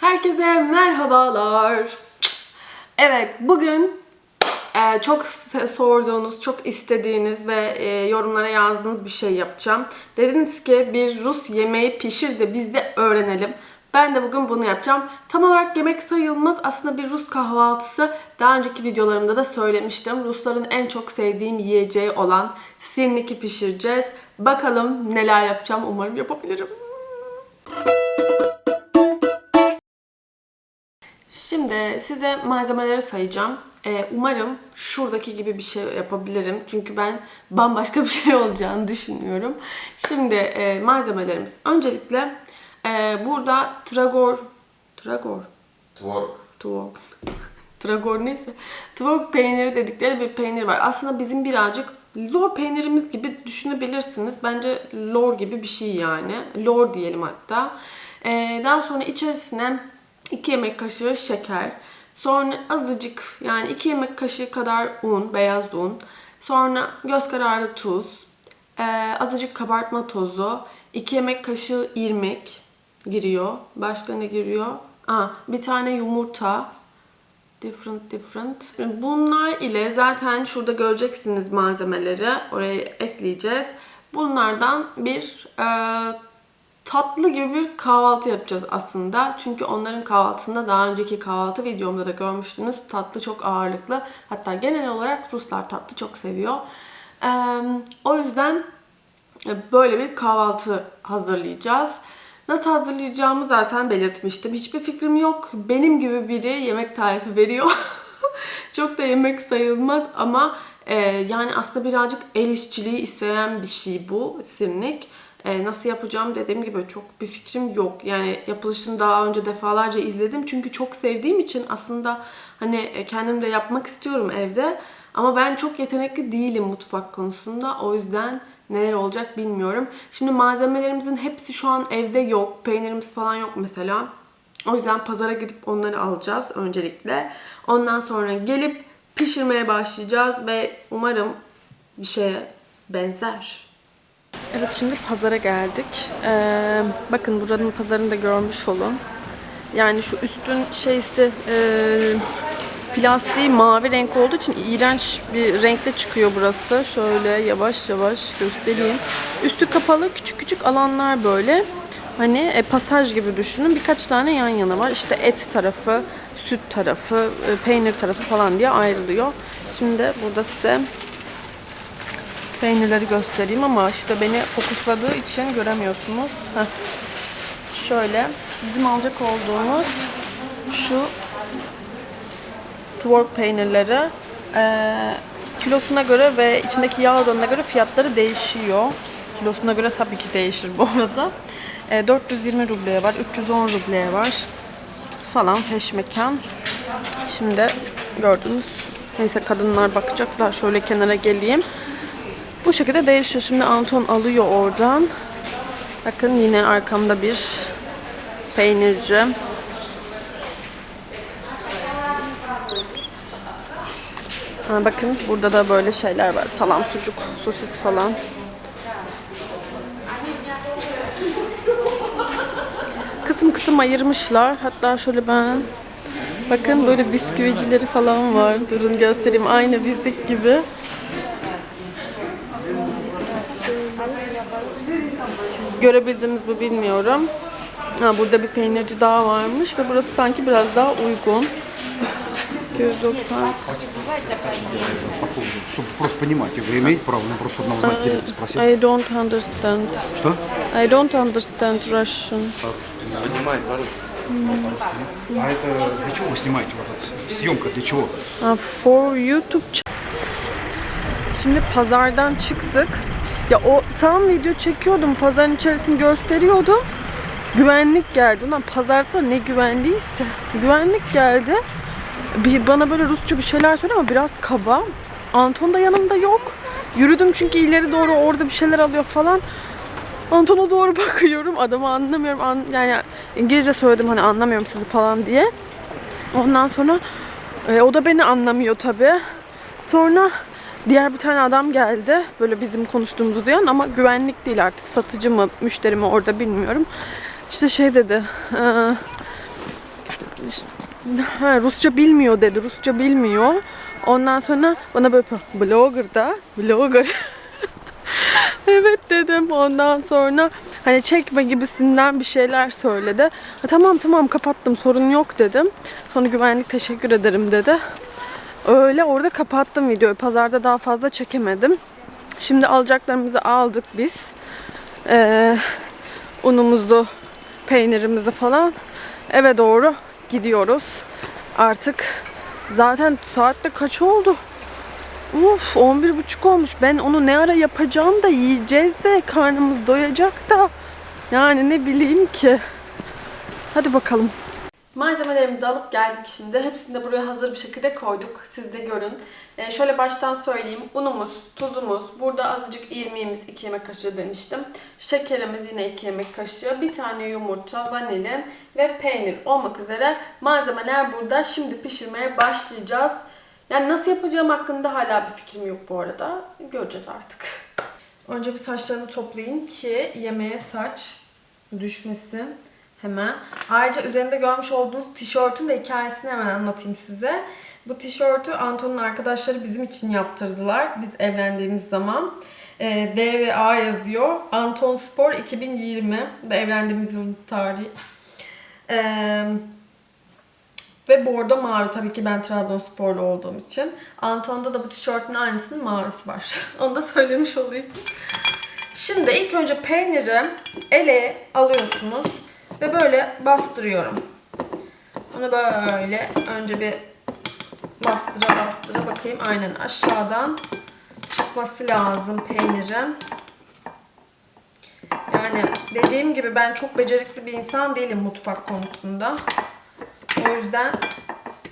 Herkese merhabalar. Evet, bugün e, çok sorduğunuz, çok istediğiniz ve e, yorumlara yazdığınız bir şey yapacağım. Dediniz ki bir Rus yemeği pişir de biz de öğrenelim. Ben de bugün bunu yapacağım. Tam olarak yemek sayılmaz. Aslında bir Rus kahvaltısı. Daha önceki videolarımda da söylemiştim. Rusların en çok sevdiğim yiyeceği olan sirniki pişireceğiz. Bakalım neler yapacağım. Umarım yapabilirim. Şimdi size malzemeleri sayacağım. Ee, umarım şuradaki gibi bir şey yapabilirim. Çünkü ben bambaşka bir şey olacağını düşünüyorum. Şimdi e, malzemelerimiz. Öncelikle e, burada tragor, tragor, Tvork. tvork, tragor neyse. Tvork peyniri dedikleri bir peynir var. Aslında bizim birazcık lor peynirimiz gibi düşünebilirsiniz. Bence lor gibi bir şey yani. Lor diyelim hatta. Ee, daha sonra içerisine 2 yemek kaşığı şeker. Sonra azıcık yani 2 yemek kaşığı kadar un, beyaz un. Sonra göz kararı tuz. Ee, azıcık kabartma tozu. 2 yemek kaşığı irmik giriyor. Başka ne giriyor? Aa, bir tane yumurta. Different different. Bunlar ile zaten şurada göreceksiniz malzemeleri. Oraya ekleyeceğiz. Bunlardan bir e, tatlı gibi bir kahvaltı yapacağız aslında. Çünkü onların kahvaltısında daha önceki kahvaltı videomda da görmüştünüz. Tatlı çok ağırlıklı. Hatta genel olarak Ruslar tatlı çok seviyor. E, o yüzden e, böyle bir kahvaltı hazırlayacağız. Nasıl hazırlayacağımı zaten belirtmiştim. Hiçbir fikrim yok. Benim gibi biri yemek tarifi veriyor. Çok da yemek sayılmaz ama e, yani aslında birazcık el işçiliği isteyen bir şey bu sirnik. E, nasıl yapacağım dediğim gibi çok bir fikrim yok. Yani yapılışını daha önce defalarca izledim. Çünkü çok sevdiğim için aslında hani e, kendim de yapmak istiyorum evde. Ama ben çok yetenekli değilim mutfak konusunda. O yüzden neler olacak bilmiyorum. Şimdi malzemelerimizin hepsi şu an evde yok. Peynirimiz falan yok mesela. O yüzden pazara gidip onları alacağız öncelikle. Ondan sonra gelip pişirmeye başlayacağız ve umarım bir şeye benzer. Evet şimdi pazara geldik. Ee, bakın buranın pazarını da görmüş olun. Yani şu üstün şeysi e, plastiği mavi renk olduğu için iğrenç bir renkte çıkıyor burası. Şöyle yavaş yavaş göstereyim. Üstü kapalı küçük küçük alanlar böyle. Hani e, pasaj gibi düşünün. Birkaç tane yan yana var. İşte et tarafı, süt tarafı, e, peynir tarafı falan diye ayrılıyor. Şimdi burada size peynirleri göstereyim ama işte beni fokusladığı için göremiyorsunuz. Heh. Şöyle bizim alacak olduğumuz şu twerk peynirleri eee, kilosuna göre ve içindeki yağ oranına göre fiyatları değişiyor. Kilosuna göre tabii ki değişir bu arada. Eee, 420 rubleye var, 310 rubleye var falan feşmekan. Şimdi gördünüz. Neyse kadınlar bakacaklar. Şöyle kenara geleyim. Bu şekilde değişiyor. Şimdi Anton alıyor oradan. Bakın yine arkamda bir peynirci. Ha, bakın burada da böyle şeyler var. Salam, sucuk, sosis falan. Kısım kısım ayırmışlar. Hatta şöyle ben bakın böyle bisküvicileri falan var. Durun göstereyim. Aynı bizdeki gibi. Görebildiniz mi bilmiyorum. Ha, burada bir peynirci daha varmış ve burası sanki biraz daha uygun. 290. по поводу, чтобы просто понимать, и вы имеете право, ну просто чтобы нам знать, директор спросил. I don't understand. Что? I don't understand Russian. Понимает по-русски. А это для чего вы снимаете вот эту съемка, для чего? Ha, For YouTube ch- Şimdi pazardan çıktık. Ya o tam video çekiyordum. Pazarın içerisini gösteriyordum. Güvenlik geldi. Ulan pazarda ne güvenliyse. Güvenlik geldi. Bir, bana böyle Rusça bir şeyler söylüyor ama biraz kaba. Anton da yanımda yok. Yürüdüm çünkü ileri doğru orada bir şeyler alıyor falan. Anton'a doğru bakıyorum. Adamı anlamıyorum. An, yani İngilizce söyledim hani anlamıyorum sizi falan diye. Ondan sonra e, o da beni anlamıyor tabi. Sonra diğer bir tane adam geldi. Böyle bizim konuştuğumuzu duyan ama güvenlik değil artık. Satıcı mı, müşteri mi orada bilmiyorum. İşte şey dedi. e, ha, Rusça bilmiyor dedi. Rusça bilmiyor. Ondan sonra bana böyle blogger da blogger. evet dedim. Ondan sonra hani çekme gibisinden bir şeyler söyledi. Ha, tamam tamam kapattım sorun yok dedim. Sonra güvenlik teşekkür ederim dedi. Öyle orada kapattım videoyu. Pazarda daha fazla çekemedim. Şimdi alacaklarımızı aldık biz. Ee, unumuzu, peynirimizi falan eve doğru gidiyoruz. Artık zaten saatte kaç oldu? Uf 11.30 olmuş. Ben onu ne ara yapacağım da yiyeceğiz de karnımız doyacak da. Yani ne bileyim ki. Hadi bakalım. Malzemelerimizi alıp geldik şimdi. Hepsini de buraya hazır bir şekilde koyduk. Siz de görün. Ee, şöyle baştan söyleyeyim. Unumuz, tuzumuz, burada azıcık irmiğimiz 2 yemek kaşığı demiştim. Şekerimiz yine 2 yemek kaşığı. Bir tane yumurta, vanilin ve peynir olmak üzere malzemeler burada. Şimdi pişirmeye başlayacağız. Yani nasıl yapacağım hakkında hala bir fikrim yok bu arada. Göreceğiz artık. Önce bir saçlarımı toplayayım ki yemeğe saç düşmesin hemen. Ayrıca üzerinde görmüş olduğunuz tişörtün de hikayesini hemen anlatayım size. Bu tişörtü Anton'un arkadaşları bizim için yaptırdılar. Biz evlendiğimiz zaman. Ee, D ve A yazıyor. Anton Spor 2020 da evlendiğimiz yılın tarihi. Ee, ve bordo mavi tabii ki ben Trabzonsporlu olduğum için. Anton'da da bu tişörtün aynısının mavisi var. Onu da söylemiş olayım. Şimdi ilk önce peyniri ele alıyorsunuz ve böyle bastırıyorum. Onu böyle önce bir bastıra bastıra bakayım. Aynen aşağıdan çıkması lazım peynirin. Yani dediğim gibi ben çok becerikli bir insan değilim mutfak konusunda. O yüzden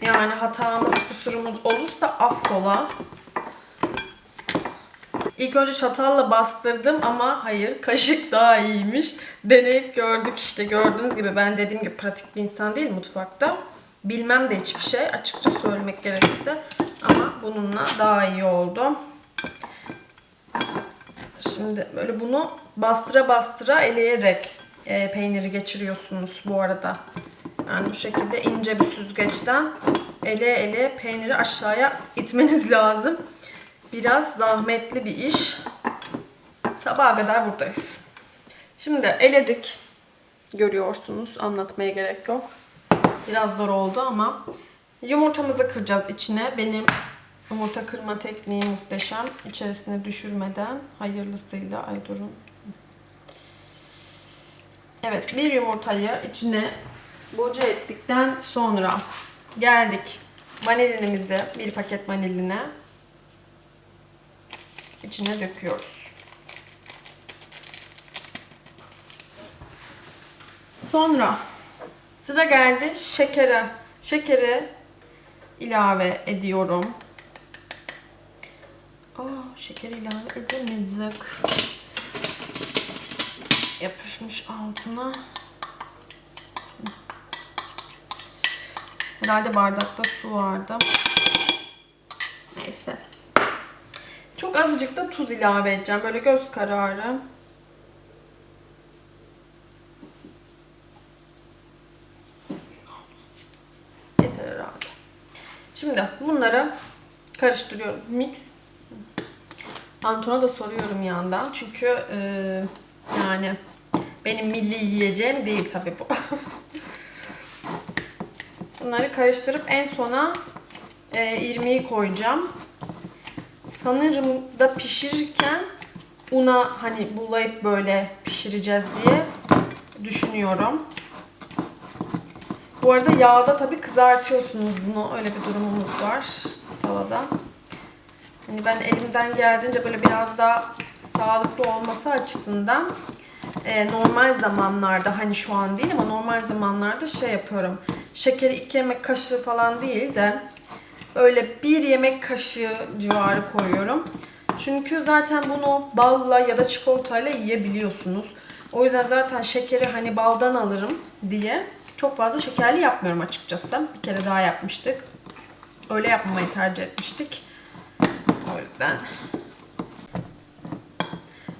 yani hatamız, kusurumuz olursa affola. İlk önce çatalla bastırdım ama hayır kaşık daha iyiymiş. Deneyip gördük işte gördüğünüz gibi ben dediğim gibi pratik bir insan değil mutfakta. Bilmem de hiçbir şey açıkça söylemek gerekirse. Ama bununla daha iyi oldu. Şimdi böyle bunu bastıra bastıra eleyerek e, peyniri geçiriyorsunuz bu arada. Yani bu şekilde ince bir süzgeçten ele ele peyniri aşağıya itmeniz lazım. Biraz zahmetli bir iş. Sabaha kadar buradayız. Şimdi eledik. Görüyorsunuz. Anlatmaya gerek yok. Biraz zor oldu ama yumurtamızı kıracağız içine. Benim yumurta kırma tekniği muhteşem. İçerisine düşürmeden hayırlısıyla ay durun. Evet bir yumurtayı içine boca ettikten sonra geldik vanilinimizi bir paket vaniline içine döküyoruz. Sonra sıra geldi şekere. Şekeri ilave ediyorum. Aa, şekeri ilave edemedik. Yapışmış altına. Herhalde bardakta su vardı. Neyse. Çok azıcık da tuz ilave edeceğim. Böyle göz kararı. Yeter herhalde. Şimdi bunları karıştırıyorum. Mix. Anton'a da soruyorum yandan. Çünkü e, yani benim milli yiyeceğim değil tabii bu. Bunları karıştırıp en sona e, irmiği koyacağım. Sanırım da pişirirken una hani bulayıp böyle pişireceğiz diye düşünüyorum. Bu arada yağda tabii kızartıyorsunuz bunu. Öyle bir durumumuz var tavada. Hani ben elimden geldiğince böyle biraz daha sağlıklı olması açısından e, normal zamanlarda hani şu an değil ama normal zamanlarda şey yapıyorum. Şekeri 2 yemek kaşığı falan değil de öyle bir yemek kaşığı civarı koyuyorum. Çünkü zaten bunu balla ya da çikolatayla yiyebiliyorsunuz. O yüzden zaten şekeri hani baldan alırım diye çok fazla şekerli yapmıyorum açıkçası. Bir kere daha yapmıştık. Öyle yapmamayı tercih etmiştik. O yüzden.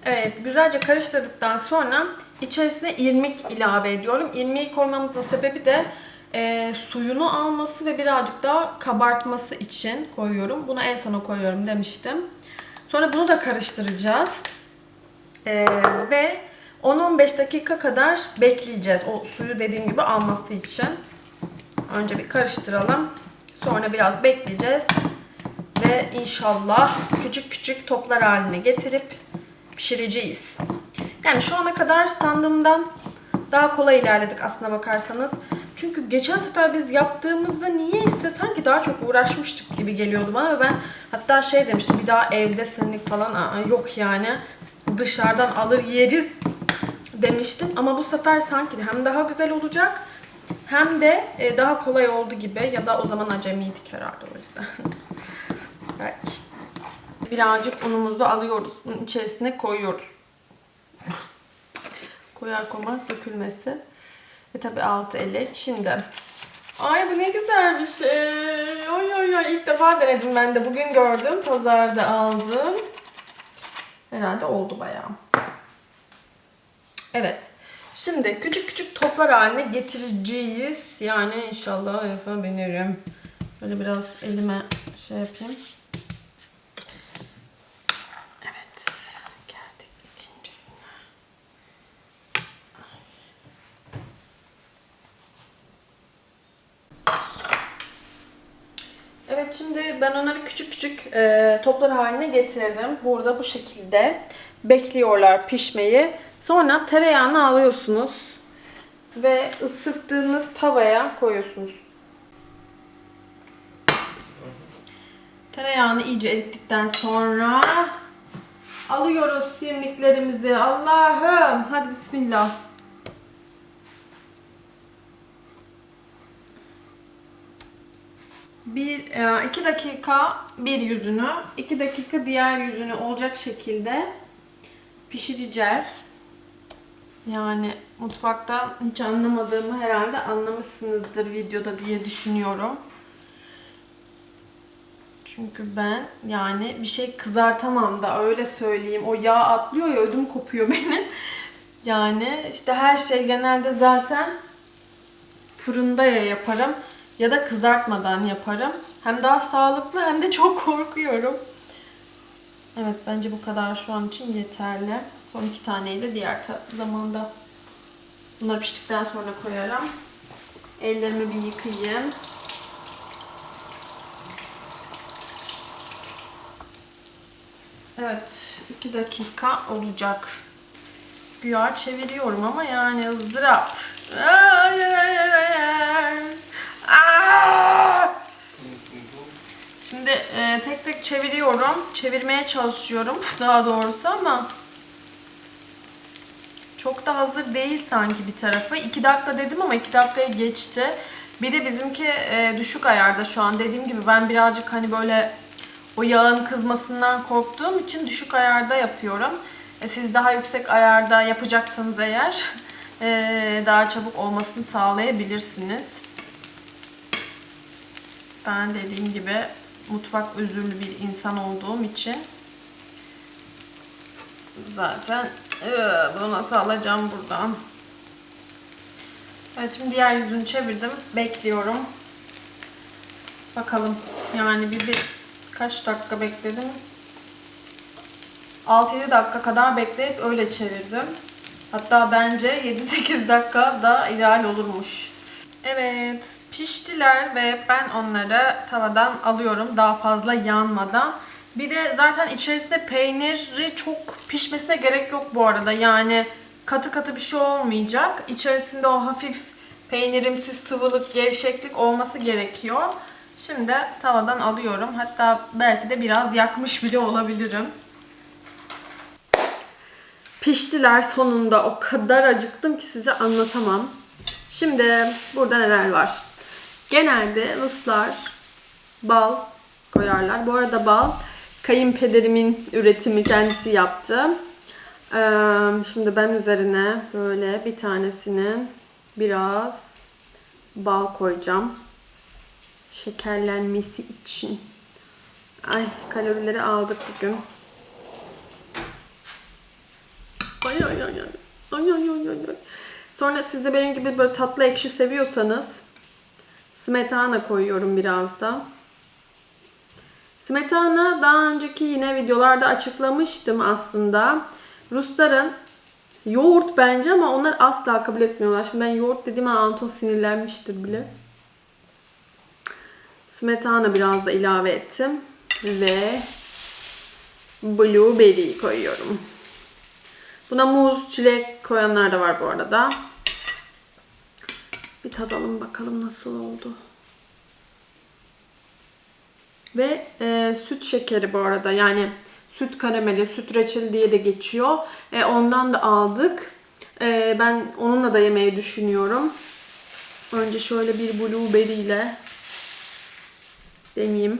Evet, güzelce karıştırdıktan sonra içerisine irmik ilave ediyorum. İrmiği koymamızın sebebi de e, suyunu alması ve birazcık daha kabartması için koyuyorum. Bunu en sona koyuyorum demiştim. Sonra bunu da karıştıracağız. Ee, ve 10-15 dakika kadar bekleyeceğiz. O suyu dediğim gibi alması için. Önce bir karıştıralım. Sonra biraz bekleyeceğiz. Ve inşallah küçük küçük toplar haline getirip pişireceğiz. Yani şu ana kadar sandığımdan daha kolay ilerledik aslına bakarsanız. Çünkü geçen sefer biz yaptığımızda niyeyse sanki daha çok uğraşmıştık gibi geliyordu bana ve ben hatta şey demiştim bir daha evde senlik falan aa, yok yani dışarıdan alır yeriz demiştim ama bu sefer sanki hem daha güzel olacak hem de e, daha kolay oldu gibi ya da o zaman acemiydik herhalde o yüzden. Belki. Birazcık unumuzu alıyoruz. Bunun içerisine koyuyoruz. Koyar koymaz dökülmesi. Ve tabi altı elek. Şimdi. Ay bu ne güzel bir şey. Ay ay ay ilk defa denedim ben de. Bugün gördüm. Pazarda aldım. Herhalde oldu bayağı. Evet. Şimdi küçük küçük toplar haline getireceğiz. Yani inşallah yapabilirim. Böyle biraz elime şey yapayım. Evet. Geldik ikincisine. Evet şimdi ben onları küçük küçük e, toplar haline getirdim. Burada bu şekilde bekliyorlar pişmeyi. Sonra tereyağını alıyorsunuz ve ısıttığınız tavaya koyuyorsunuz. Tereyağını iyice erittikten sonra alıyoruz sirniklerimizi. Allah'ım hadi bismillah. Bir, e, iki dakika bir yüzünü, iki dakika diğer yüzünü olacak şekilde pişireceğiz. Yani mutfakta hiç anlamadığımı herhalde anlamışsınızdır videoda diye düşünüyorum. Çünkü ben yani bir şey kızartamam da öyle söyleyeyim. O yağ atlıyor ya ödüm kopuyor benim. Yani işte her şey genelde zaten fırında ya yaparım ya da kızartmadan yaparım. Hem daha sağlıklı hem de çok korkuyorum. Evet bence bu kadar şu an için yeterli. Son iki taneyi de diğer zamanda bunlar piştikten sonra koyarım. Ellerimi bir yıkayayım. Evet, iki dakika olacak. Güya çeviriyorum ama yani ızdırap. Hayır. Çeviriyorum. Çevirmeye çalışıyorum daha doğrusu ama çok da hazır değil sanki bir tarafı. 2 dakika dedim ama 2 dakikaya geçti. Bir de bizimki e, düşük ayarda şu an. Dediğim gibi ben birazcık hani böyle o yağın kızmasından korktuğum için düşük ayarda yapıyorum. E, siz daha yüksek ayarda yapacaksanız eğer e, daha çabuk olmasını sağlayabilirsiniz. Ben dediğim gibi mutfak özürlü bir insan olduğum için zaten ıı, bunu nasıl alacağım buradan? Evet şimdi diğer yüzünü çevirdim. Bekliyorum. Bakalım. Yani bir, bir kaç dakika bekledim? 6-7 dakika kadar bekleyip öyle çevirdim. Hatta bence 7-8 dakika da ideal olurmuş. Evet piştiler ve ben onları tavadan alıyorum daha fazla yanmadan. Bir de zaten içerisinde peyniri çok pişmesine gerek yok bu arada. Yani katı katı bir şey olmayacak. İçerisinde o hafif peynirimsi sıvılık, gevşeklik olması gerekiyor. Şimdi tavadan alıyorum. Hatta belki de biraz yakmış bile olabilirim. Piştiler sonunda. O kadar acıktım ki size anlatamam. Şimdi burada neler var? Genelde Ruslar bal koyarlar. Bu arada bal kayınpederimin üretimi kendisi yaptı. Şimdi ben üzerine böyle bir tanesinin biraz bal koyacağım. Şekerlenmesi için. Ay kalorileri aldık bugün. Ay ay ay. Ay ay ay ay. ay. Sonra siz de benim gibi böyle tatlı ekşi seviyorsanız Smetana koyuyorum biraz da. Smetana daha önceki yine videolarda açıklamıştım aslında. Rusların yoğurt bence ama onlar asla kabul etmiyorlar. Şimdi ben yoğurt dediğim an Anton sinirlenmiştir bile. Smetana biraz da ilave ettim. Ve blueberry koyuyorum. Buna muz, çilek koyanlar da var bu arada. Bir tadalım bakalım nasıl oldu. Ve e, süt şekeri bu arada yani süt karameli, süt reçeli diye de geçiyor. E, ondan da aldık. E, ben onunla da yemeyi düşünüyorum. Önce şöyle bir blueberry ile deneyeyim.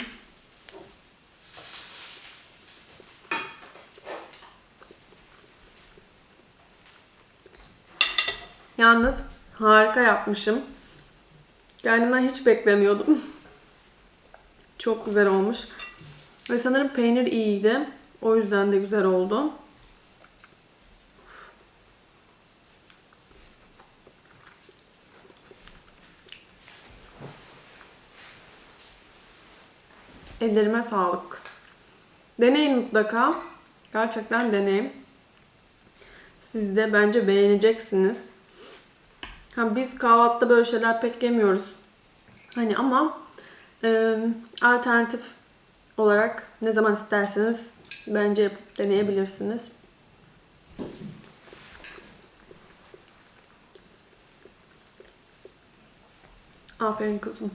Yalnız harika yapmışım. Kendimden hiç beklemiyordum. Çok güzel olmuş. Ve sanırım peynir iyiydi. O yüzden de güzel oldu. Ellerime sağlık. Deneyin mutlaka. Gerçekten deneyin. Siz de bence beğeneceksiniz. Ha, biz kahvaltıda böyle şeyler pek yemiyoruz. Hani ama e, alternatif olarak ne zaman isterseniz bence yapıp deneyebilirsiniz. Aferin kızım.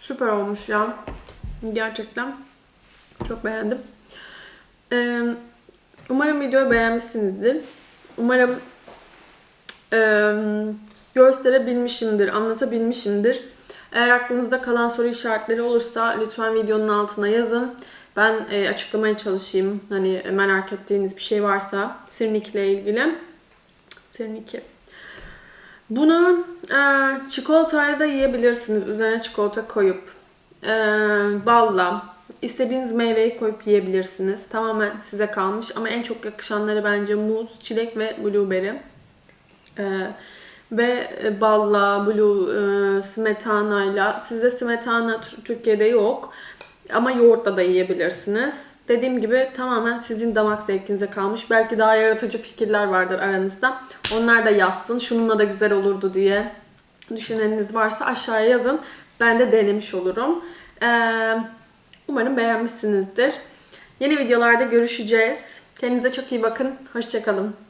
Süper olmuş ya. Gerçekten çok beğendim. Ee, umarım videoyu beğenmişsinizdir. Umarım e, gösterebilmişimdir, anlatabilmişimdir. Eğer aklınızda kalan soru işaretleri olursa lütfen videonun altına yazın. Ben e, açıklamaya çalışayım. Hani merak ettiğiniz bir şey varsa Sirnik ile ilgili. Sirniki. Bunu e, çikolatayla da yiyebilirsiniz. Üzerine çikolata koyup e, balla istediğiniz meyveyi koyup yiyebilirsiniz. Tamamen size kalmış ama en çok yakışanları bence muz, çilek ve blueberry. E, ve balla, blue, e, smetanayla. Sizde smetana Tür- Türkiye'de yok. Ama yoğurtla da yiyebilirsiniz. Dediğim gibi tamamen sizin damak zevkinize kalmış. Belki daha yaratıcı fikirler vardır aranızda. Onlar da yazsın. Şununla da güzel olurdu diye düşüneniniz varsa aşağıya yazın. Ben de denemiş olurum. Ee, umarım beğenmişsinizdir. Yeni videolarda görüşeceğiz. Kendinize çok iyi bakın. Hoşçakalın.